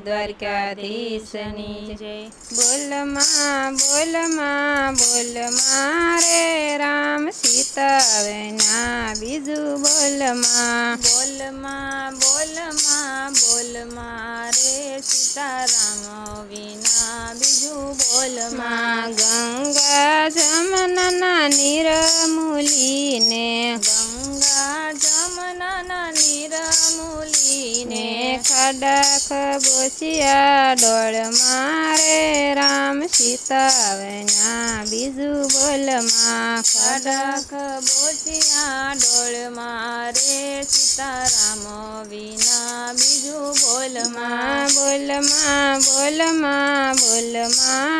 દ્વારકાધીશની જય બોલ જય. બોલમાં બોલમાં બોલ મારે રામ સીતાવેના બીજું બોલમાં બોલમાં બોલમાં બોલમાં રે સીતારામ વિના બીજું બોલમાં ગંગા જમના નિરમૂલીને ગંગા ખડક બોસિયા ડોળ મારે રામ સીતા વિના બીજું બોલમાં ખડક બોચિયા ડોળ મારે સીતારામ વિના, બીજું બોલમાં બોલમાં બોલમાં બોલમાં, બોલ મારે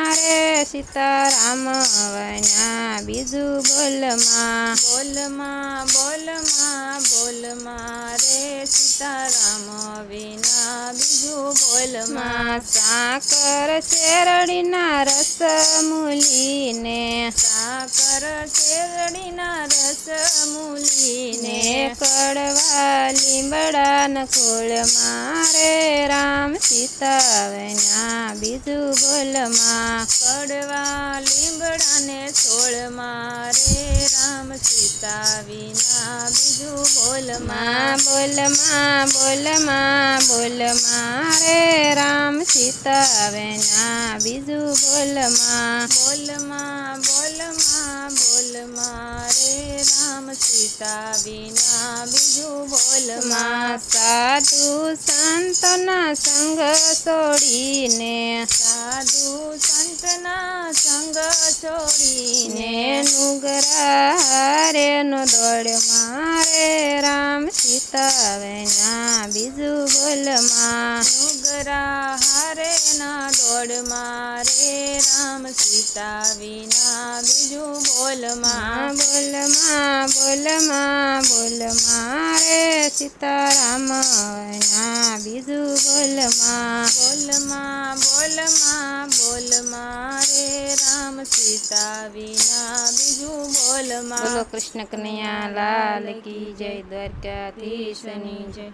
સીતારામ વના બીજું બોલમાં બોલમાં બોલમાં બોલમાં રે સીતારામ વિના બીજું બોલમાં સાકર શેરડીના રસ મૂલીને. સાકર શેરડીના રસ કડવા લીમડાના ખોળ મારે રામ સીતાવના બીજું બોલમાં કડવા લીમડાને છોળ મારે રામ સીતા વિના બીજું બોલમાં બોલમાં બોલમાં બોલમાં બોલ મારે રામ સીતાવના બીજું બોલમાં બોલમાં બોલમાં રે રામ સીતા વિના બીજું બોલમાં સાધુ સંતના સંગ છોડીને. સાધુ સંતના સંગ છોડીને નુગરા નો દોડ મારે. રામ સીતા વિના બીજું બોલમાં. નુગરા હારે ના દોડ મારે. રામ સીતા વિના બીજું બોલમાં માં બોલમાં બોલમાં બોલ મારે સીતારામ ના બીજું બોલમાં. બોલમાં બોલમાં બોલમાં રે રામ સીતા વિના બીજું બોલમાં બોલો કૃષ્ણ કનૈયા લાલ કી જય દ્વારકાધીશની જય.